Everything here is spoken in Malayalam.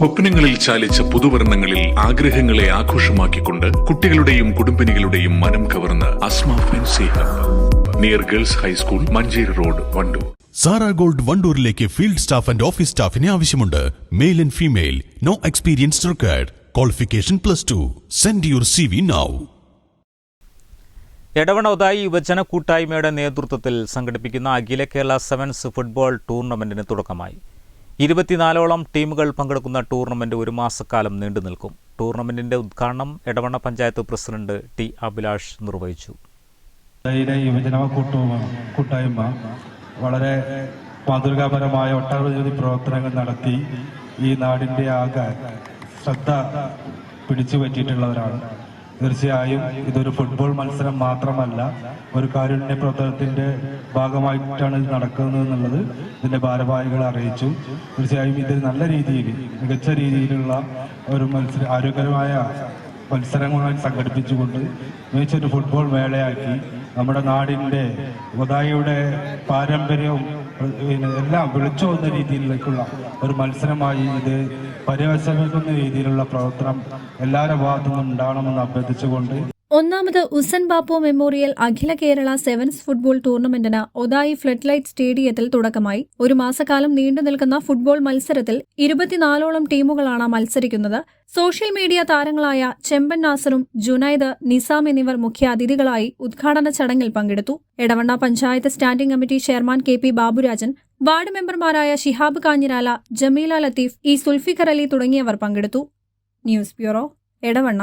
സ്വപ്നങ്ങളിൽ ചാലിച്ച പുതുവർണങ്ങളിൽ ആഗ്രഹങ്ങളെ ആഘോഷമാക്കിക്കൊണ്ട് കുട്ടികളുടെയും കുടുംബിനികളുടെയും മനം കവർന്ന് Asma fancy hub. Near girls high school Manjeri road Wandoor. Sara gold വണ്ടൂരിലേക്ക് field staff and office സ്റ്റാഫിനെ ആവശ്യമുണ്ട്. Male and female no experience required qualification plus two send your C V now Edavanna Udayi യുവജന കൂട്ടായ്മയുടെ നേതൃത്വത്തിൽ സംഘടിപ്പിക്കുന്ന അഖില കേരള സെവൻസ് ഫുട്ബോൾ ടൂർണമെന്റിന് തുടക്കമായി. ഇരുപത്തിനാലോളം ടീമുകൾ പങ്കെടുക്കുന്ന ടൂർണമെന്റ് ഒരു മാസക്കാലം നീണ്ടു നിൽക്കും. ടൂർണമെന്റിന്റെ ഉദ്ഘാടനം എടവണ്ണ പഞ്ചായത്ത് പ്രസിഡന്റ് ടി അഭിലാഷ് നിർവഹിച്ചു. യുവജന കൂട്ടായ്മ വളരെ മാതൃകാപരമായ ഒട്ടനവധി പ്രവർത്തനങ്ങൾ നടത്തി ഈ നാടിന്റെ ആകെ ശ്രദ്ധ പിടിച്ചു പറ്റിയിട്ടുള്ളവരാണ് തീർച്ചയായും ഇതൊരു ഫുട്ബോൾ മത്സരം മാത്രമല്ല ഒരു കാരുണ്യ പ്രവർത്തനത്തിന്റെ ഭാഗമായിട്ടാണ് ഇത് നടക്കുന്നത് എന്നുള്ളത് ഇതിന്റെ ഭാരവാഹികളെ അറിയിച്ചു. തീർച്ചയായും ഇത് നല്ല രീതിയിൽ മികച്ച രീതിയിലുള്ള ഒരു മത്സര ആരോഗ്യകരമായ മത്സരങ്ങൾ സംഘടിപ്പിച്ചുകൊണ്ട് മികച്ചൊരു ഫുട്ബോൾ മേളയാക്കി നമ്മുടെ നാടിന്റെ ഉദായിയുടെ പാരമ്പര്യവും എല്ലാം വിളിച്ചു വന്ന രീതിയിലേക്കുള്ള ഒരു മത്സരമായി ഇത് പര്യവസാനിക്കുന്ന രീതിയിലുള്ള പ്രവർത്തനം എല്ലാവരുടെ ഭാഗത്തു നിന്നും ഉണ്ടാകണമെന്ന് അഭ്യർത്ഥിച്ചുകൊണ്ട് ഒന്നാമത് ഉസൻ ബാപ്പു മെമ്മോറിയൽ അഖില കേരള സെവൻസ് ഫുട്ബോൾ ടൂർണമെന്റിന് ഒതായി ഫ്ലഡ്ലൈറ്റ് സ്റ്റേഡിയത്തിൽ തുടക്കമായി. ഒരു മാസക്കാലം നീണ്ടു നിൽക്കുന്ന ഫുട്ബോൾ മത്സരത്തിൽ ഇരുപത്തിനാലോളം ടീമുകളാണ് മത്സരിക്കുന്നത്. സോഷ്യൽ മീഡിയ താരങ്ങളായ ചെമ്പൻ നാസറും ജുനൈദ് നിസാം എന്നിവർ മുഖ്യ അതിഥികളായി ഉദ്ഘാടന ചടങ്ങിൽ പങ്കെടുത്തു. Edavanna panchayat standing committee chairman K P Baburajan ward മെമ്പർമാരായ ഷിഹാബ് കാഞ്ഞിരാല ജമീല ലത്തീഫ് ഇ സുൽഫിഖർ അലി തുടങ്ങിയവർ പങ്കെടുത്തു. News bureau Edavanna.